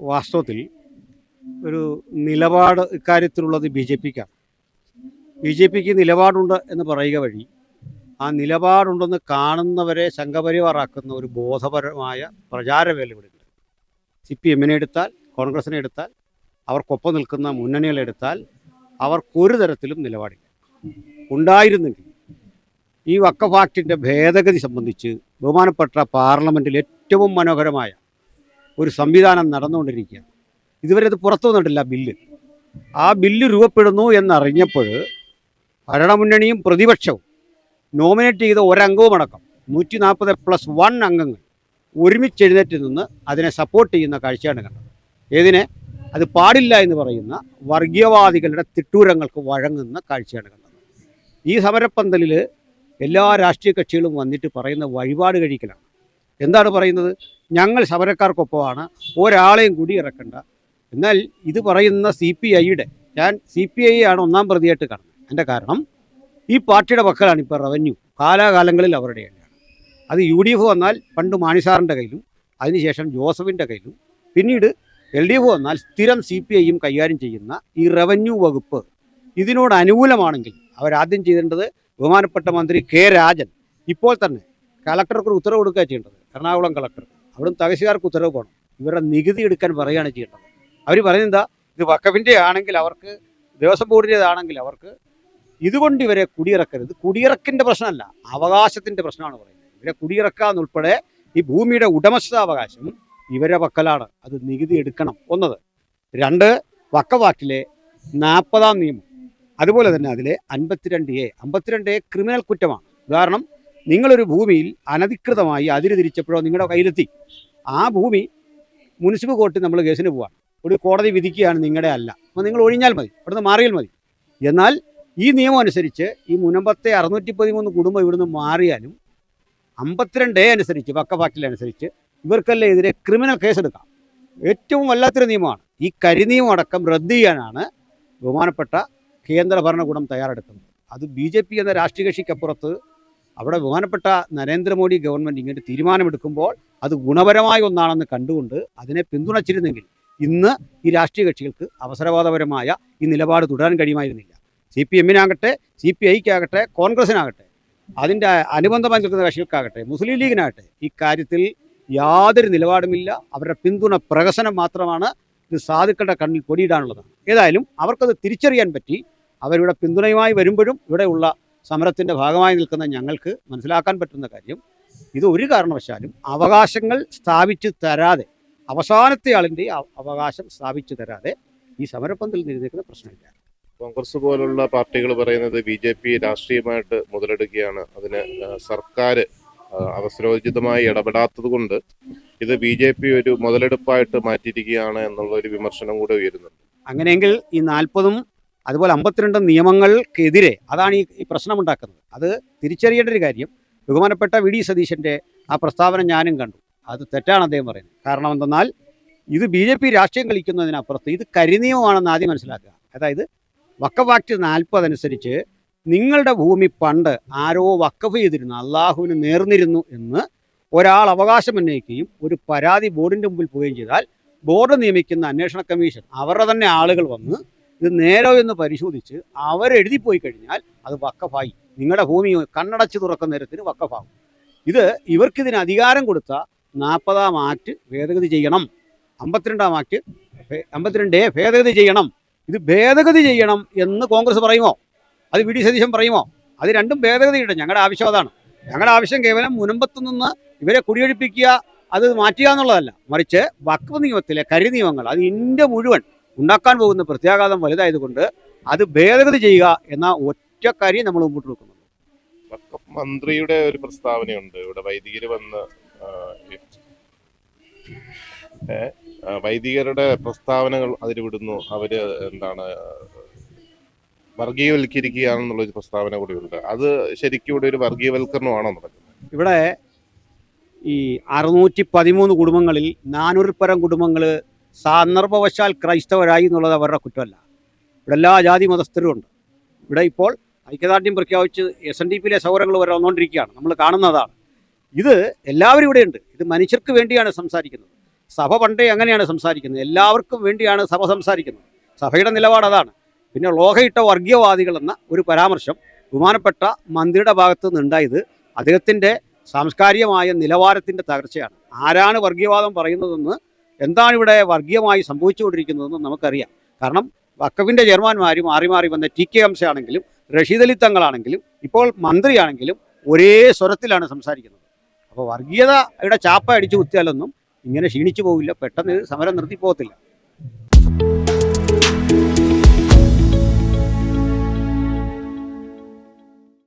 വാസ്തവത്തിൽ ഒരു നിലപാട് ഇക്കാര്യത്തിലുള്ളത് ബി ജെ പിക്കാണ്. ബി ജെ പിക്ക് നിലപാടുണ്ട് എന്ന് പറയുക വഴി ആ നിലപാടുണ്ടെന്ന് കാണുന്നവരെ സംഘപരിവാറാക്കുന്ന ഒരു ബോധപരമായ പ്രചാര വെല്ലുവിളികൾ സി പി എമ്മിനെ എടുത്താൽ കോൺഗ്രസിനെ എടുത്താൽ അവർക്കൊപ്പം നിൽക്കുന്ന മുന്നണികളെടുത്താൽ അവർക്കൊരു തരത്തിലും നിലപാടില്ല. ഉണ്ടായിരുന്നെങ്കിൽ ഈ വക്കഫ് ആക്ടിന്റെ ഭേദഗതി സംബന്ധിച്ച് ബഹുമാനപ്പെട്ട പാർലമെന്റിൽ ഏറ്റവും മനോഹരമായ ഒരു സംവിധാനം നടന്നുകൊണ്ടിരിക്കുകയാണ്. ഇതുവരെ അത് പുറത്തു വന്നിട്ടില്ല ബില്ല്. ആ ബില്ല് രൂപപ്പെടുന്നു എന്നറിഞ്ഞപ്പോൾ ഭരണമുന്നണിയും പ്രതിപക്ഷവും നോമിനേറ്റ് ചെയ്ത ഒരംഗവും അടക്കം നൂറ്റി നാൽപ്പത് പ്ലസ് വൺ അംഗങ്ങൾ ഒരുമിച്ച് എഴുന്നേറ്റ് നിന്ന് അതിനെ സപ്പോർട്ട് ചെയ്യുന്ന കാഴ്ചയാണ് കണ്ടത്. ഏതിനെ? അത് പാടില്ല എന്ന് പറയുന്ന വർഗീയവാദികളുടെ തിട്ടൂരങ്ങൾക്ക് വഴങ്ങുന്ന കാഴ്ചയാണ് കണ്ടത്. ഈ സമരപ്പന്തലിൽ എല്ലാ രാഷ്ട്രീയ കക്ഷികളും വന്നിട്ട് പറയുന്ന വഴിപാട് കഴിക്കലാണ്. എന്താണ് പറയുന്നത്? ഞങ്ങൾ സമരക്കാർക്കൊപ്പമാണ് ഒരാളെയും കൂടി ഇറക്കണ്ട. എന്നാൽ ഇത് പറയുന്ന സി പി ഐയുടെ ഞാൻ സി പി ഐ ആണ് ഒന്നാം പ്രതിയായിട്ട് കാണുന്നത്. എന്റെ കാരണം ഈ പാർട്ടിയുടെ മക്കളാണ് ഇപ്പോൾ റവന്യൂ. കാലാകാലങ്ങളിൽ അവരുടെ തന്നെയാണ് അത് യു ഡി എഫ് വന്നാൽ പണ്ട് മാണിസാറിന്റെ കയ്യിലും അതിനുശേഷം ജോസഫിന്റെ കയ്യിലും പിന്നീട് എൽ ഡി എഫ് വന്നാൽ സ്ഥിരം സി പി ഐയും കൈകാര്യം ചെയ്യുന്ന ഈ റവന്യൂ വകുപ്പ്. ഇതിനോട് അനുകൂലമാണെങ്കിൽ അവരാദ്യം ചെയ്തേണ്ടത് ബഹുമാനപ്പെട്ട മന്ത്രി കെ രാജൻ. ഇപ്പോൾ തന്നെ കളക്ടർക്ക് ഒരു ഉത്തരവ് കൊടുക്കുക ചെയ്യേണ്ടത്. എറണാകുളം കളക്ടർ അവിടുന്ന് തഹസിൽദാർക്ക് ഉത്തരവ് പോകണം ഇവരുടെ നികുതി എടുക്കാൻ പറയുകയാണ് ചെയ്യേണ്ടത്. അവർ പറയുന്നത് ഇത് വക്കഫിന്റെ ആണെങ്കിൽ അവർക്ക് ദേവസ്വം ബോർഡിന്റേതാണെങ്കിൽ അവർക്ക് ഇതുകൊണ്ട് ഇവരെ കുടിയിറക്കരുത്. കുടിയിറക്കിന്റെ പ്രശ്നമല്ല അവകാശത്തിന്റെ പ്രശ്നമാണ് പറയുന്നത്. ഇവരെ കുടിയിറക്കാന്നുൾപ്പെടെ ഈ ഭൂമിയുടെ ഉടമസ്ഥാവകാശം ഇവരെ പക്കലാണ്. അത് നികുതി എടുക്കണം. ഒന്നത്. രണ്ട് വക്കവാക്കിലെ നാൽപ്പതാം നിയമം. അതുപോലെ തന്നെ അതിലെ അൻപത്തിരണ്ട് എ. അമ്പത്തിരണ്ട് എ ക്രിമിനൽ കുറ്റമാണ്. ഉദാഹരണം നിങ്ങളൊരു ഭൂമിയിൽ അനധികൃതമായി അതിര് തിരിച്ചപ്പോഴോ നിങ്ങളുടെ കയ്യിലെത്തി. ആ ഭൂമി മുനിസിപ്പൽ കോർട്ടിൽ നമ്മൾ കേസിന് പോവാണ്. ഒരു കോടതി വിധിക്കുകയാണ് നിങ്ങളുടെ അല്ല. അപ്പോൾ നിങ്ങൾ ഒഴിഞ്ഞാൽ മതി. അവിടുന്ന് മാറിയാൽ മതി. എന്നാൽ ഈ നിയമം അനുസരിച്ച് ഈ മുനമ്പത്തെ അറുന്നൂറ്റി പതിമൂന്ന് കുടുംബം ഇവിടുന്ന് മാറിയാലും അമ്പത്തിരണ്ട് എ അനുസരിച്ച് വക്കഫാക്റ്റിലനുസരിച്ച് ഇവർക്കെല്ലാം എതിരെ ക്രിമിനൽ കേസെടുക്കാം. ഏറ്റവും വല്ലാത്തൊരു നിയമമാണ്. ഈ കരിനിയമം അടക്കം റദ്ദ് ചെയ്യാനാണ് ബഹുമാനപ്പെട്ട കേന്ദ്ര ഭരണകൂടം തയ്യാറെടുക്കുന്നത്. അത് ബി ജെ പി എന്ന രാഷ്ട്രീയ കക്ഷിക്കപ്പുറത്ത് അവിടെ ബഹുമാനപ്പെട്ട നരേന്ദ്രമോദി ഗവൺമെന്റ് ഇങ്ങനെ തീരുമാനമെടുക്കുമ്പോൾ അത് ഗുണപരമായ ഒന്നാണെന്ന് കണ്ടുകൊണ്ട് അതിനെ പിന്തുണച്ചിരുന്നെങ്കിൽ ഇന്ന് ഈ രാഷ്ട്രീയ കക്ഷികൾക്ക് അവസരവാദപരമായ ഈ നിലപാട് തുടരാൻ കഴിയുമായിരുന്നില്ല. സി പി എമ്മിനാകട്ടെ സി പി ഐക്കാകട്ടെ കോൺഗ്രസിനാകട്ടെ അതിന്റെ അനുബന്ധമായി നിൽക്കുന്ന കക്ഷികൾക്കാകട്ടെ മുസ്ലിം ലീഗിനാകട്ടെ ഈ കാര്യത്തിൽ യാതൊരു നിലപാടുമില്ല. അവരുടെ പിന്തുണ പ്രഹസനം മാത്രമാണ് ഇത് സാധുക്കളുടെ കണ്ണിൽ പൊടിയിടാനുള്ളതാണ് ഏതായാലും അവർക്കത് തിരിച്ചറിയാൻ പറ്റി. അവരുടെ പിന്തുണയുമായി വരുമ്പോഴും ഇവിടെയുള്ള സമരത്തിന്റെ ഭാഗമായി നിൽക്കുന്ന ഞങ്ങൾക്ക് മനസ്സിലാക്കാൻ പറ്റുന്ന കാര്യം ഇത് ഒരു കാരണവശാലും അവകാശങ്ങൾ സ്ഥാപിച്ചു തരാതെ അവസാനത്തെ ആളിന്റെ അവകാശം സ്ഥാപിച്ചു തരാതെ ഈ സമരപ്പന്തൽ നിരുന്നിക്കുന്ന പ്രശ്നമില്ല. കോൺഗ്രസ് പോലുള്ള പാർട്ടികൾ പറയുന്നത് ബി ജെ പി രാഷ്ട്രീയമായിട്ട് മുതലെടുക്കുകയാണ്. അതിന് സർക്കാർ അവസരോചിതമായി ഇടപെടാത്തത് കൊണ്ട് ഇത് ബി ജെ പി ഒരു മുതലെടുപ്പായിട്ട് മാറ്റിയിരിക്കുകയാണ് എന്നുള്ള ഒരു വിമർശനം കൂടെ ഉയരുന്നുണ്ട്. അങ്ങനെയെങ്കിൽ ഈ നാൽപ്പതും അതുപോലെ അമ്പത്തിരണ്ട് നിയമങ്ങൾക്കെതിരെ അതാണ് ഈ പ്രശ്നമുണ്ടാക്കുന്നത്. അത് തിരിച്ചറിയേണ്ട ഒരു കാര്യം ബഹുമാനപ്പെട്ട വി. ഡി. സതീശന്റെ ആ പ്രസ്താവന ഞാനും കണ്ടു. അത് തെറ്റാണ് അദ്ദേഹം പറയുന്നത്. കാരണം എന്തെന്നാൽ ഇത് ബി ജെ പി രാഷ്ട്രീയം കളിക്കുന്നതിനപ്പുറത്ത് ഇത് കരിനിയമമാണെന്ന് ആദ്യം മനസ്സിലാക്കുക. അതായത് വക്കഫ് ആക്ട് നാൽപ്പത് അനുസരിച്ച് നിങ്ങളുടെ ഭൂമി പണ്ട് ആരോ വക്കഫ് ചെയ്തിരുന്നു അള്ളാഹുവിന് നേർന്നിരുന്നു എന്ന് ഒരാൾ അവകാശം ഉന്നയിക്കുകയും ഒരു പരാതി ബോർഡിന്റെ മുമ്പിൽ പോവുകയും ചെയ്താൽ ബോർഡ് നിയമിക്കുന്ന അന്വേഷണ കമ്മീഷൻ അവരുടെ തന്നെ ആളുകൾ വന്ന് ഇത് നേരോ എന്ന് പരിശോധിച്ച് അവരെഴുതി പോയി കഴിഞ്ഞാൽ അത് വക്കഫായി. നിങ്ങളുടെ ഭൂമി കണ്ണടച്ച് തുറക്കുന്ന നേരത്തിന് വക്കഫാകും. ഇത് ഇവർക്കിതിന് അധികാരം കൊടുത്ത നാൽപ്പതാം ആക്ട് ഭേദഗതി ചെയ്യണം. അമ്പത്തിരണ്ടാം ആക്ട് അമ്പത്തിരണ്ടേ എ ഭേദഗതി ചെയ്യണം. ഇത് ഭേദഗതി ചെയ്യണം എന്ന് കോൺഗ്രസ് പറയുമോ? അത് വി ഡി സതീശൻ പറയുമോ? അത് രണ്ടും ഭേദഗതിയുണ്ട്. ഞങ്ങളുടെ ആവശ്യം അതാണ്. ഞങ്ങളുടെ ആവശ്യം കേവലം മുനമ്പത്ത് നിന്ന് ഇവരെ കുടിയൊഴിപ്പിക്കുക അത് മാറ്റുക എന്നുള്ളതല്ല. മറിച്ച് വക്ഫ് നിയമത്തിലെ കരി നിയമങ്ങൾ അത് ഇന്ത്യ മുഴുവൻ ഉണ്ടാക്കാൻ പോകുന്ന പ്രത്യാഘാതം വലുതായതുകൊണ്ട് അത് ഭേദഗതി ചെയ്യുക എന്ന ഒറ്റ കാര്യം നമ്മൾ മുമ്പോട്ട് വെക്കുന്നു മന്ത്രിയുടെ ഒരു പ്രസ്താവനയുണ്ട്. ഇവിടെ വൈദികർ വന്ന് വൈദികരുടെ പ്രസ്താവനകൾ അതിൽ വിടുന്നു. അവർ എന്താണ് വർഗീയവൽക്കരിക്കുകയാണെന്നുള്ള ഒരു പ്രസ്താവന കൂടി ഉണ്ട് അത് ശരിക്കും ഇവിടെ ഒരു വർഗീയവൽക്കരണമാണോ നടക്കുന്നത്? ഇവിടെ ഈ അറുന്നൂറ്റി പതിമൂന്ന് കുടുംബങ്ങളിൽ നാനൂറിൽ പരം കുടുംബങ്ങൾ സന്ദർഭവശാൽ ക്രൈസ്തവരായി എന്നുള്ളത് അവരുടെ കുറ്റമല്ല. ഇവിടെ എല്ലാ ജാതി മതസ്ഥരും ഉണ്ട്. ഇവിടെ ഇപ്പോൾ ഐക്യദാർഢ്യം പ്രഖ്യാപിച്ച് എസ് എൻ ഡി പിയിലെ സൗരങ്ങൾ വരെ വന്നുകൊണ്ടിരിക്കുകയാണ്. നമ്മൾ കാണുന്നതാണ്. ഇത് എല്ലാവരും ഇവിടെയുണ്ട് ഇത് മനുഷ്യർക്ക് വേണ്ടിയാണ് സംസാരിക്കുന്നത്. സഭ പണ്ടേ അങ്ങനെയാണ് സംസാരിക്കുന്നത്. എല്ലാവർക്കും വേണ്ടിയാണ് സഭ സംസാരിക്കുന്നത്. സഭയുടെ നിലപാട് അതാണ്. പിന്നെ ലോഹയിട്ട വർഗീയവാദികൾ എന്ന ഒരു പരാമർശം ബഹുമാനപ്പെട്ട മന്ത്രിയുടെ ഭാഗത്ത് നിന്നുണ്ടായത് അദ്ദേഹത്തിന്റെ സാംസ്കാരികമായ നിലവാരത്തിന്റെ തകർച്ചയാണ്. ആരാണ് വർഗീയവാദം പറയുന്നതെന്ന് എന്താണ് ഇവിടെ വർഗീയമായി സംഭവിച്ചുകൊണ്ടിരിക്കുന്നതെന്ന് നമുക്കറിയാം. കാരണം വക്കഫിന്റെ ചെയർമാൻമാരും മാറി മാറി വന്ന ടി കെ ഹംസ ആണെങ്കിലും റഷീദ് അലി തങ്ങളാണെങ്കിലും ഇപ്പോൾ മന്ത്രിയാണെങ്കിലും ഒരേ സ്വരത്തിലാണ് സംസാരിക്കുന്നത്. അപ്പോൾ വർഗീയതയുടെ ചാപ്പ അടിച്ചു കുത്തിയാലൊന്നും ഇങ്ങനെ ക്ഷീണിച്ചു പോവില്ല. പെട്ടെന്ന് സമരം നിർത്തി പോകത്തില്ല.